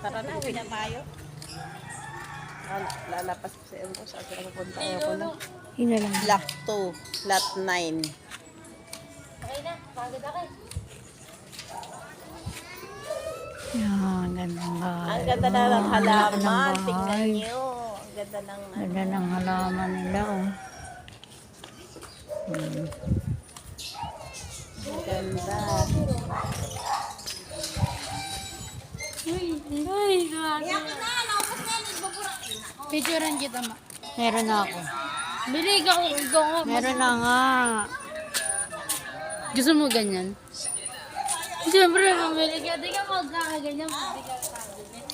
Tara na, uwi na tayo. Lalapas sa iyo ko. Saan sila pupunta? Ayoko na. Hina lang. Lot 2. Lot 9. Okay na. Pagod ako Yan, ganda Ang ganda na ng halaman. Tingnan niyo. Ang ganda ng... Ganda ng halaman nila, oh. Hmm. Ang ganda. Ay, grabe. Picturean kita, ma. Meron na ako. Bili ka kung ikaw nga. Meron na nga. Gusto mo ganyan? Siyempre, mamili ka. Di ka magkakaganyan. Hindi ka kakaganyan.